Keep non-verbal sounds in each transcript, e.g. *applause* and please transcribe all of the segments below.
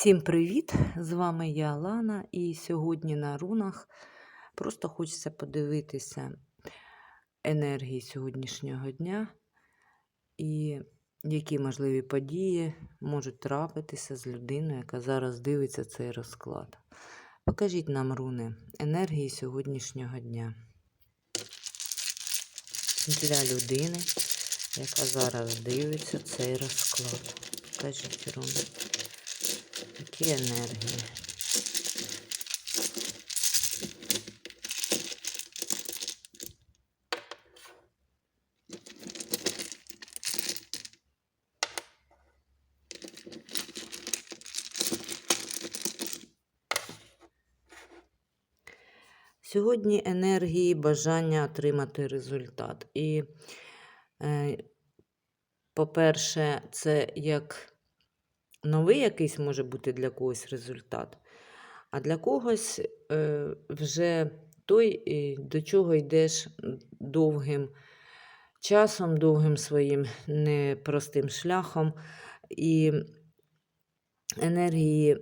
Всім привіт! З вами я Лана, і сьогодні на рунах просто хочеться подивитися енергії сьогоднішнього дня і які можливі події можуть трапитися з людиною, яка зараз дивиться цей розклад. Покажіть нам руни енергії сьогоднішнього дня для людини, яка зараз дивиться цей розклад. Покажіть руни. Які енергії. Сьогодні енергії бажання отримати результат. І, е, по-перше, це як новий якийсь може бути для когось результат, а для когось е, вже той, до чого йдеш довгим часом, довгим своїм непростим шляхом. І енергії,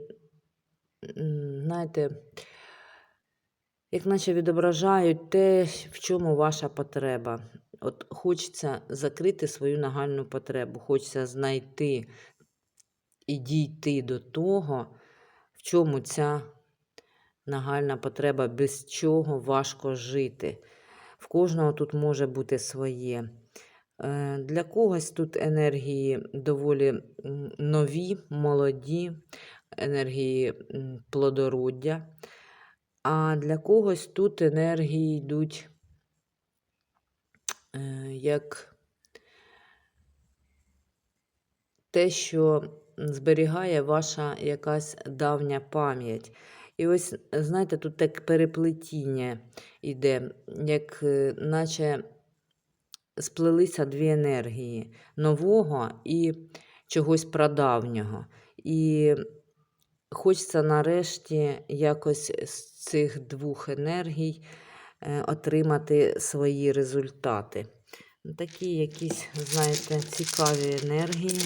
знаєте, як наче відображають те, в чому ваша потреба. От хочеться закрити свою нагальну потребу, хочеться знайти і дійти до того, в чому ця нагальна потреба, без чого важко жити. В кожного тут може бути своє. Е, Для когось тут енергії доволі нові, молоді, енергії плодороддя. А для когось тут енергії йдуть е, як те, що зберігає ваша якась давня пам'ять. І ось, знаєте, тут так переплетіння йде, як е, наче сплелися дві енергії нового і чогось прадавнього. І хочеться нарешті якось з цих двох енергій е, отримати свої результати. Такі якісь, знаєте, цікаві енергії.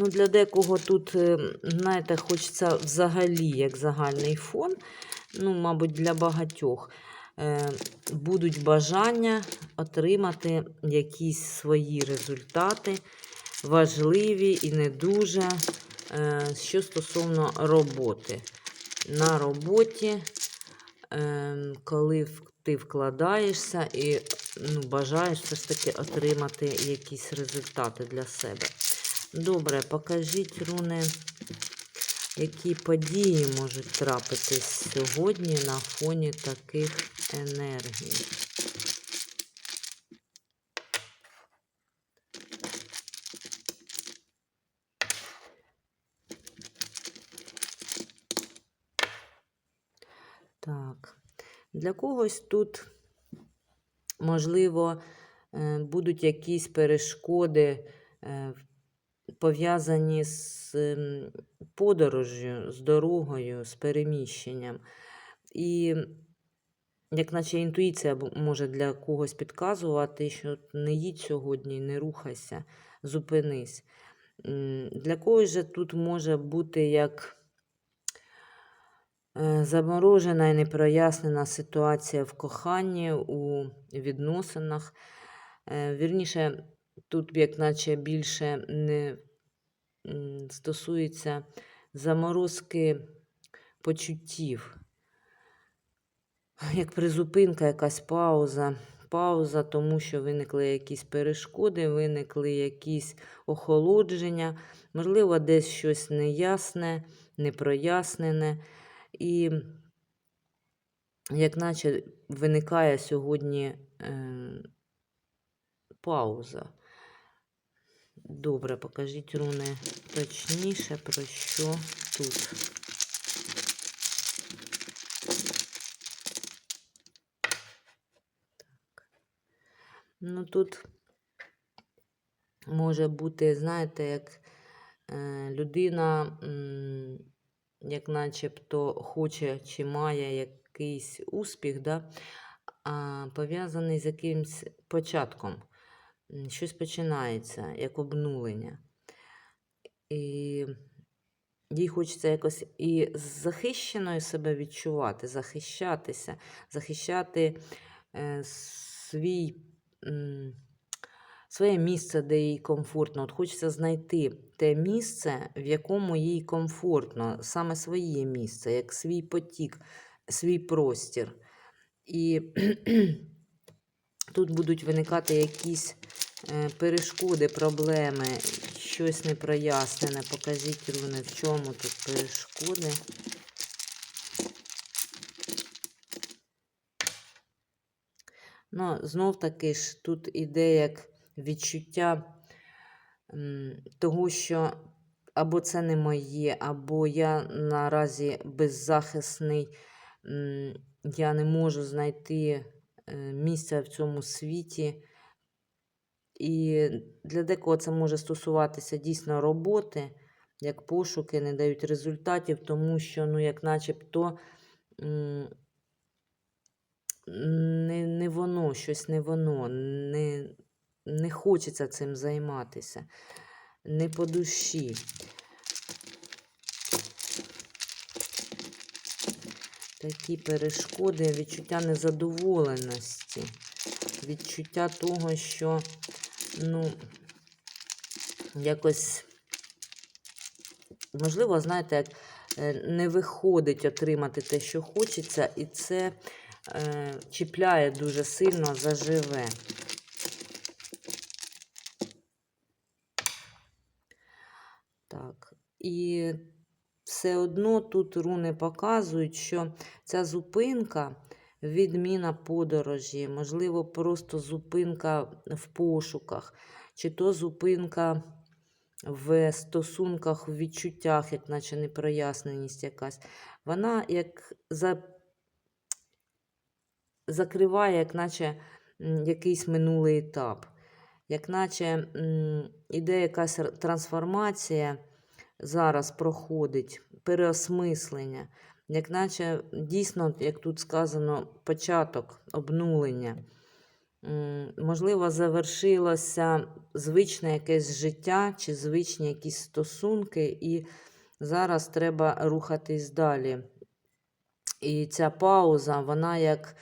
Ну, Для декого тут, е, знаєте, хочеться взагалі, як загальний фон, ну, мабуть, для багатьох. е, Будуть бажання отримати якісь свої результати, важливі і не дуже, е, що стосовно роботи. На роботі, коли ти вкладаєшся і ну, бажаєш все ж таки отримати якісь результати для себе. Добре, покажіть, руни, які події можуть трапитись сьогодні на фоні таких енергій. Так, для когось тут, можливо, е, будуть якісь перешкоди е, пов'язані з ем, подорожжю, з дорогою, з переміщенням. І, як наче інтуїція може для когось підказувати, що не їдь сьогодні, не рухайся, зупинись. Для когось же тут може бути як е, заморожена і непрояснена ситуація в коханні, у відносинах. Е, Вірніше, тут, як наче більше не стосується заморозки почуттів. Як призупинка, якась пауза. Пауза, тому що виникли якісь перешкоди, виникли якісь охолодження, можливо, десь щось неясне, непрояснене. І як наче виникає сьогодні е, пауза. Добре, покажіть руни точніше, про що тут. Ну, тут може бути, знаєте, як е, людина, як начебто хоче чи має якийсь успіх, да, пов'язаний з якимсь початком. Щось починається, як обнулення. І їй хочеться якось і захищеною себе відчувати, захищатися, захищати е, свій, своє місце, де їй комфортно. От хочеться знайти те місце, в якому їй комфортно, саме своє місце, як свій потік, свій простір. І *clears throat* тут будуть виникати якісь перешкоди, проблеми, щось непрояснене. Покажіть, Руни, в чому тут перешкоди. Ну, знов таки ж тут іде як відчуття того, що або це не моє, або я наразі беззахисний, я не можу знайти е, місця в цьому світі. І для декого це може стосуватися дійсно роботи, як пошуки не дають результатів, тому що, ну, як начебто, не, не воно, щось не воно, не, не хочеться цим займатися, не по душі. Такі перешкоди, відчуття незадоволеності, відчуття того, що, ну, якось, можливо, знаєте, як е, не виходить отримати те, що хочеться, і це е, чіпляє дуже сильно заживе. Так, і все одно тут руни показують, що ця зупинка, відміна подорожі, можливо, просто зупинка в пошуках, чи то зупинка в стосунках, в відчуттях, як наче непроясненість якась. Вона як за... закриває, як наче якийсь минулий етап. Як наче іде якась трансформація зараз проходить, переосмислення, як наче дійсно, як тут сказано, початок обнулення. Можливо, завершилося звичне якесь життя чи звичні якісь стосунки, і зараз треба рухатись далі. І ця пауза, вона як,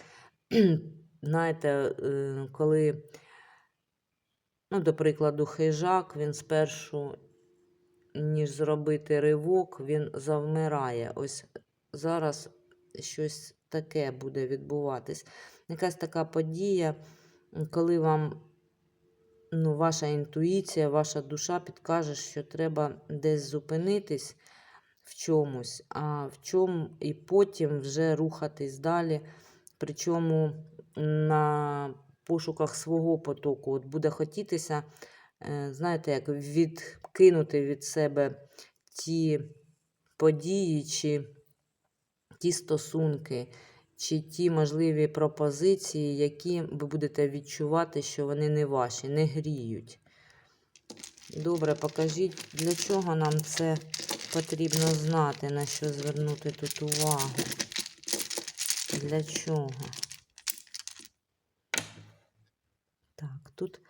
*clears throat* знаєте, е, коли, ну, до прикладу, хижак, він спершу, ніж зробити ривок, він завмирає. Ось зараз щось таке буде відбуватись. Якась така подія, коли вам ну, ваша інтуїція, ваша душа підкаже, що треба десь зупинитись в чомусь, а в чому і потім вже рухатись далі. Причому на пошуках свого потоку. От буде хотітися, е, знаєте, як відкинути від себе ті події чи ті стосунки, чи ті можливі пропозиції, які ви будете відчувати, що вони не ваші, не гріють. Добре, покажіть, для чого нам це потрібно знати, на що звернути тут увагу. Для чого? Так, тут,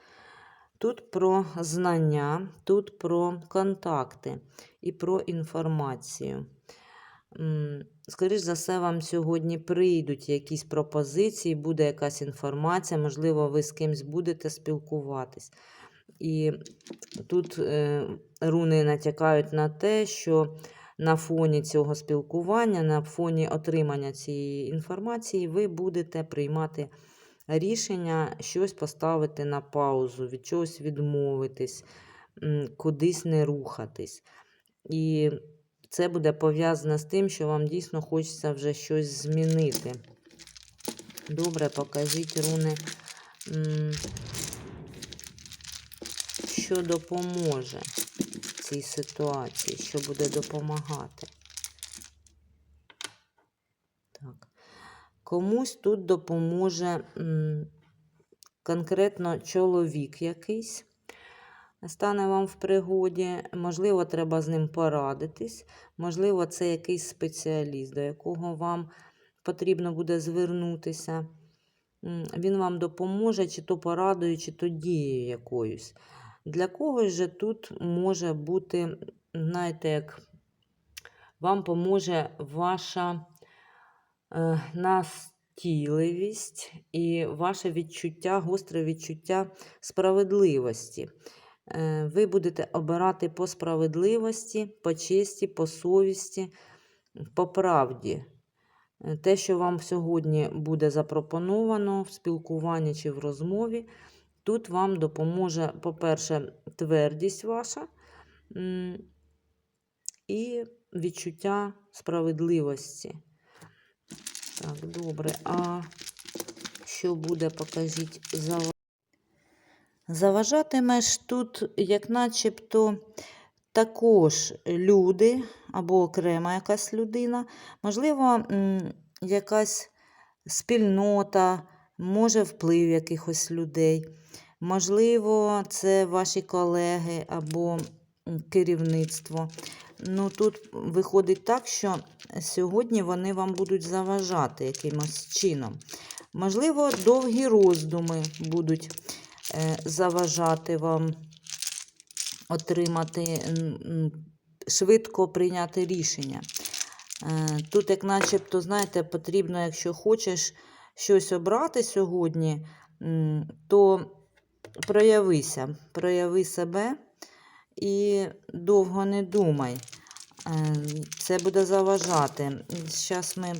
тут про знання, тут про контакти і про інформацію. М, Скоріш за все, вам сьогодні прийдуть якісь пропозиції, буде якась інформація, можливо, ви з кимсь будете спілкуватись. І тут е, руни натякають на те, що на фоні цього спілкування, на фоні отримання цієї інформації, ви будете приймати рішення щось поставити на паузу, від чогось відмовитись, кудись не рухатись. І це буде пов'язано з тим, що вам дійсно хочеться вже щось змінити. Добре, покажіть руни, що допоможе в цій ситуації, що буде допомагати. Так. Комусь тут допоможе конкретно чоловік якийсь. Стане вам в пригоді, можливо, треба з ним порадитись, можливо, це якийсь спеціаліст, до якого вам потрібно буде звернутися. Він вам допоможе, чи то порадою, чи то дією якоюсь. Для когось же тут може бути знаєте, як вам поможе ваша е, настійливість і ваше відчуття, гостре відчуття справедливості. Е, Ви будете обирати по справедливості, по честі, по совісті, по правді. Е, Те, що вам сьогодні буде запропоновано в спілкуванні чи в розмові, тут вам допоможе, по-перше, твердість ваша і відчуття справедливості. Так, добре. А що буде, покажіть, зава- заважатимеш тут, як начебто, також люди або окрема якась людина, можливо, якась спільнота, може вплив якихось людей. Можливо, це ваші колеги або керівництво. Ну, тут виходить так, що сьогодні вони вам будуть заважати якимось чином. Можливо, довгі роздуми будуть заважати вам отримати, швидко прийняти рішення. Е, Тут, як начебто, знаєте, потрібно, якщо хочеш щось обрати сьогодні, то проявися, прояви себе і довго не думай. Е, Це буде заважати. Зараз ми,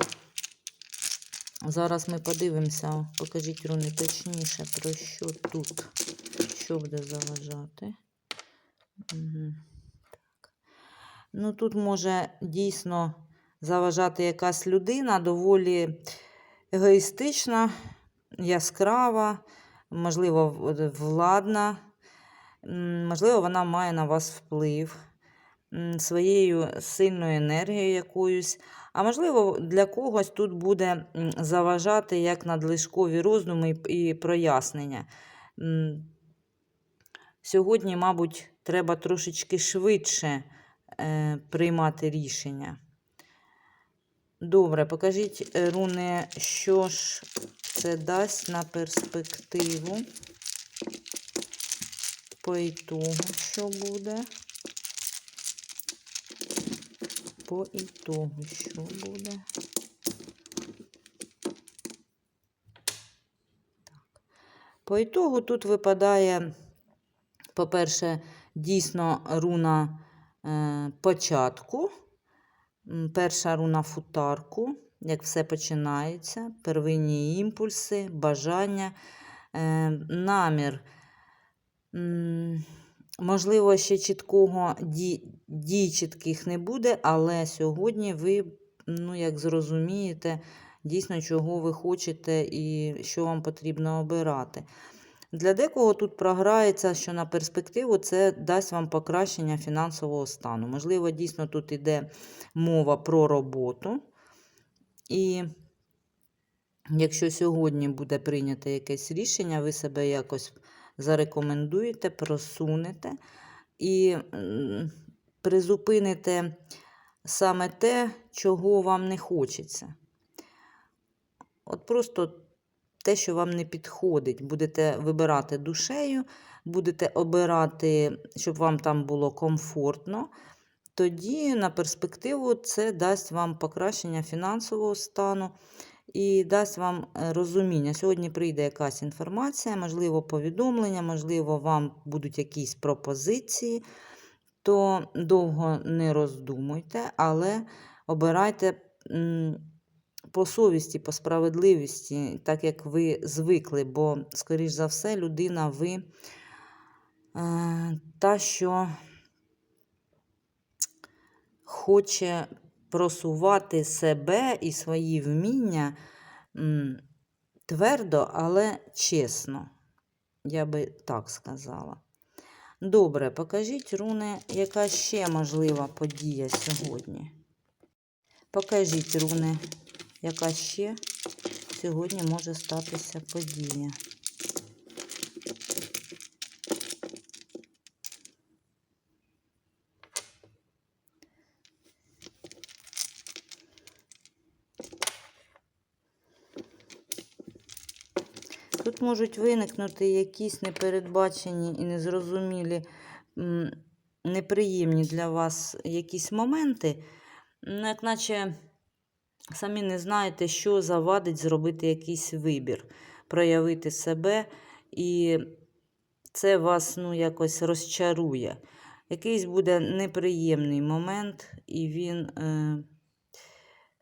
зараз ми подивимося, покажіть руни точніше, про що тут, що буде заважати. Угу. Так. Ну, тут може дійсно заважати якась людина, доволі егоїстична, яскрава, можливо, владна. Можливо, вона має на вас вплив своєю сильною енергією якоюсь. А можливо, для когось тут буде заважати як надлишкові роздуми і прояснення. Сьогодні, мабуть, треба трошечки швидше е, приймати рішення. Добре, покажіть, е, руни, що ж це дасть на перспективу. По ітогу, що буде. По ітогу, що буде. Так. По ітогу тут випадає, по-перше, дійсно руна е, початку. Перша руна футарку, як все починається, первинні імпульси, бажання, е, намір. Можливо, ще чіткого дій, дій чітких не буде, але сьогодні ви, ну, як зрозумієте, дійсно, чого ви хочете і що вам потрібно обирати. Для декого тут програється, що на перспективу це дасть вам покращення фінансового стану. Можливо, дійсно тут йде мова про роботу. І якщо сьогодні буде прийнято якесь рішення, ви себе якось зарекомендуєте, просунете і призупините саме те, чого вам не хочеться. От просто те, що вам не підходить, будете вибирати душею, будете обирати, щоб вам там було комфортно. Тоді на перспективу це дасть вам покращення фінансового стану і дасть вам е, розуміння. Сьогодні прийде якась інформація, можливо, повідомлення, можливо, вам будуть якісь пропозиції, то довго не роздумуйте, але обирайте по совісті, по справедливості, так як ви звикли, бо, скоріш за все, людина ви е, та, що хоче просувати себе і свої вміння твердо, але чесно. Я би так сказала. Добре, покажіть, руни, яка ще можлива подія сьогодні. Покажіть, руни, яка ще сьогодні може статися подія. Тут можуть виникнути якісь непередбачені і незрозумілі неприємні для вас якісь моменти, ну, як наче самі не знаєте, що завадить зробити якийсь вибір, проявити себе, і це вас ну, якось розчарує. Якийсь буде неприємний момент, і він е,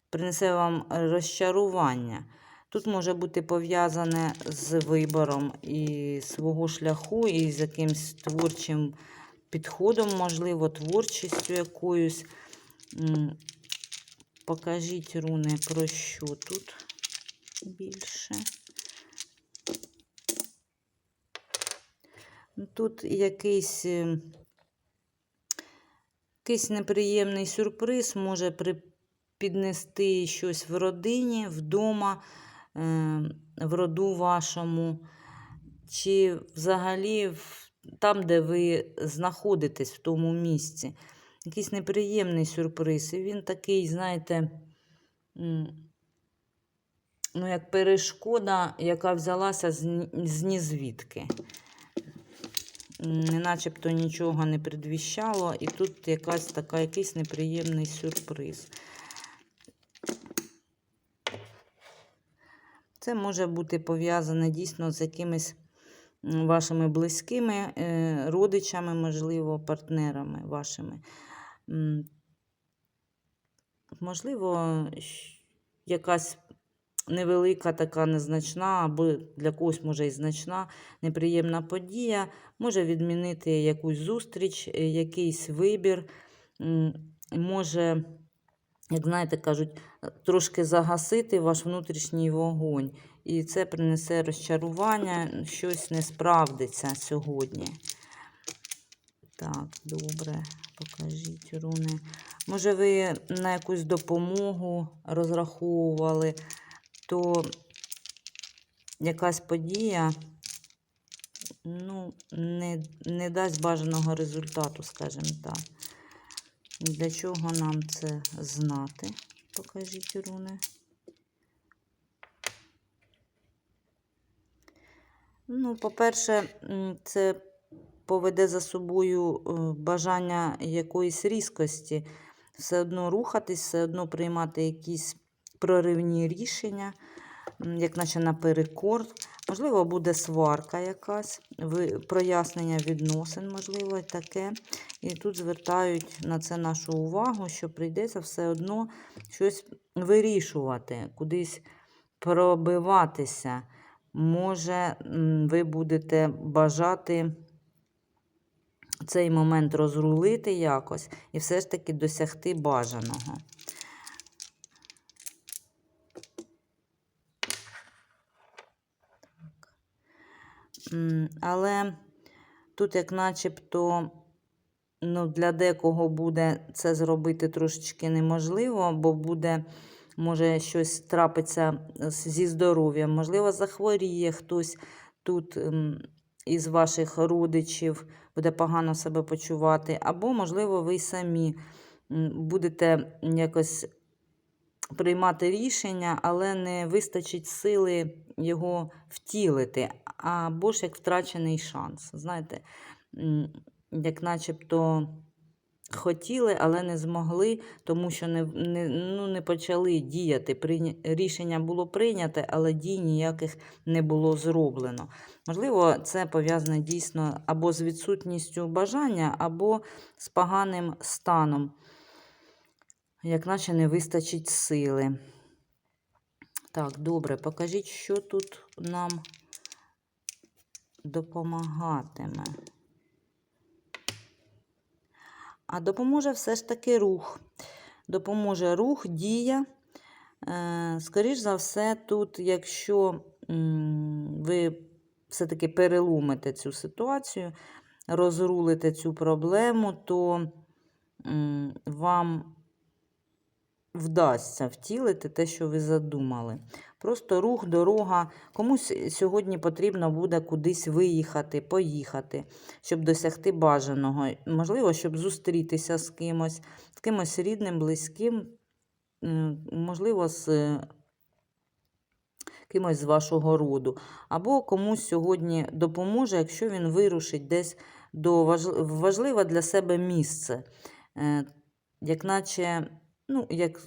принесе вам розчарування. Тут може бути пов'язане з вибором і свого шляху, і з якимсь творчим підходом, можливо, творчістю якоюсь. Покажіть руни про що тут більше. Тут якийсь, е, якийсь неприємний сюрприз може піднести щось в родині, вдома, в роду вашому, чи взагалі там, де ви знаходитесь, в тому місці. Якийсь неприємний сюрприз. І він такий, знаєте, ну, як перешкода, яка взялася з, з нізвідки. М, Не начебто нічого не предвіщало, і тут якась така, якийсь неприємний сюрприз. Це може бути пов'язане дійсно з якимись вашими близькими е, родичами, можливо, партнерами вашими. Можливо, якась невелика, така незначна, або для когось може і значна неприємна подія, може відмінити якусь зустріч, е, якийсь вибір, може, як знаєте, кажуть, трошки загасити ваш внутрішній вогонь. І це принесе розчарування, щось не справдиться сьогодні. Так, добре, покажіть руни. Може, ви на якусь допомогу розраховували, то якась подія ну, не, не дасть бажаного результату, скажімо так. Для чого нам це знати? Покажіть руни. Ну, по-перше, це поведе за собою е, бажання якоїсь різкості, все одно рухатись, все одно приймати якісь проривні рішення, як наче наперекор. Можливо, буде сварка якась, прояснення відносин, можливо, таке. І тут звертають на це нашу увагу, що прийдеться все одно щось вирішувати, кудись пробиватися. Може, ви будете бажати цей момент розрулити якось і все ж таки досягти бажаного. Але тут, як начебто, ну, для декого буде це зробити трошечки неможливо, бо буде, може, щось трапиться зі здоров'ям, можливо, захворіє хтось тут із ваших родичів, буде погано себе почувати, або, можливо, ви самі будете якось приймати рішення, але не вистачить сили його втілити, або ж як втрачений шанс. Знаєте, як начебто хотіли, але не змогли, тому що не, не, ну, не почали діяти. Прийня... Рішення було прийняте, але дій ніяких не було зроблено. Можливо, це пов'язане дійсно або з відсутністю бажання, або з поганим станом, як наче не вистачить сили. Так, добре, покажіть, що тут нам допомагатиме. А допоможе все ж таки рух. Допоможе рух, дія. Е, Скоріш за все, тут, якщо ви все-таки переломите цю ситуацію, розрулите цю проблему, то вам вдасться втілити те, що ви задумали. Просто рух, дорога. Комусь сьогодні потрібно буде кудись виїхати, поїхати, щоб досягти бажаного. Можливо, щоб зустрітися з кимось, з кимось рідним, близьким, можливо, з е, кимось з вашого роду. Або комусь сьогодні допоможе, якщо він вирушить десь до важливе для себе місце, е, як наче ну, як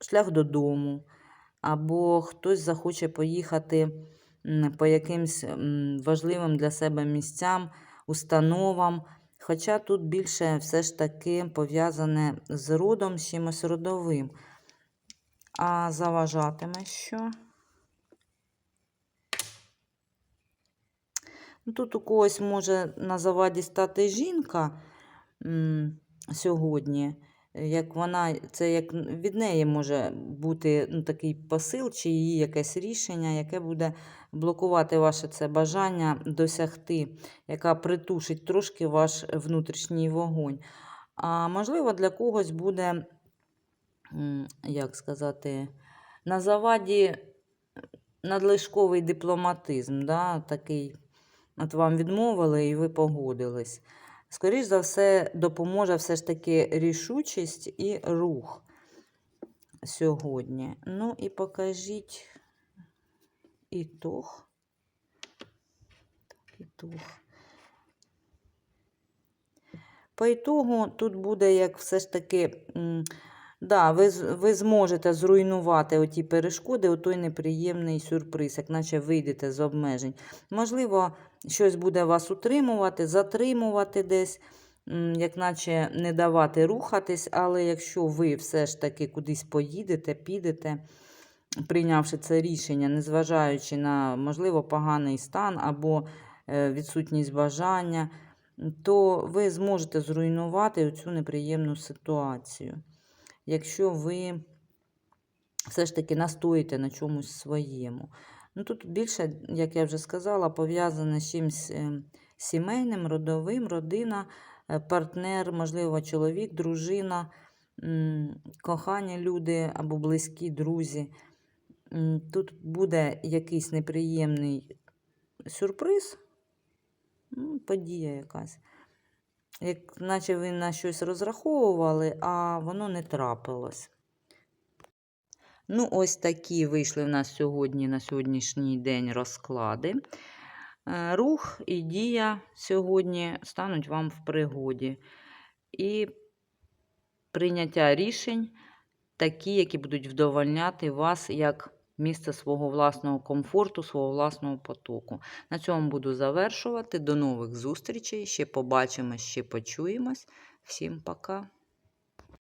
шлях додому, або хтось захоче поїхати по якимсь важливим для себе місцям, установам. Хоча тут більше все ж таки пов'язане з родом, з чимось родовим. А заважатиме що? Ну, Тут у когось може на заваді стати жінка сьогодні. Як вона, це як від неї може бути ну, такий посил чи її якесь рішення, яке буде блокувати ваше це бажання досягти, яка притушить трошки ваш внутрішній вогонь. А можливо, для когось буде, як сказати, на заваді надлишковий дипломатизм, да, такий, от вам відмовили і ви погодились. Скоріш за все, допоможе все ж таки рішучість і рух сьогодні. Ну і покажіть ітог. Так, ітог. По ітогу тут буде як все ж таки. Да, ви, ви зможете зруйнувати оті перешкоди, отой неприємний сюрприз, як наче вийдете з обмежень. Можливо, щось буде вас утримувати, затримувати десь, як наче не давати рухатись, але якщо ви все ж таки кудись поїдете, підете, прийнявши це рішення, незважаючи на, можливо, поганий стан або е, відсутність бажання, то ви зможете зруйнувати цю неприємну ситуацію якщо ви все ж таки настоїте на чомусь своєму. Ну, тут більше, як я вже сказала, пов'язане з чимось е, сімейним, родовим, родина, е, партнер, можливо, чоловік, дружина, кохані люди або близькі друзі. Тут буде якийсь неприємний сюрприз, подія якась. Як наче ви на щось розраховували, а воно не трапилось. Ну, ось такі вийшли в нас сьогодні на сьогоднішній день розклади. Е, Рух і дія сьогодні стануть вам в пригоді. І прийняття рішень такі, які будуть вдовольняти вас як місце свого власного комфорту, свого власного потоку. На цьому буду завершувати. До нових зустрічей. Ще побачимось, ще почуємось. Всім пока.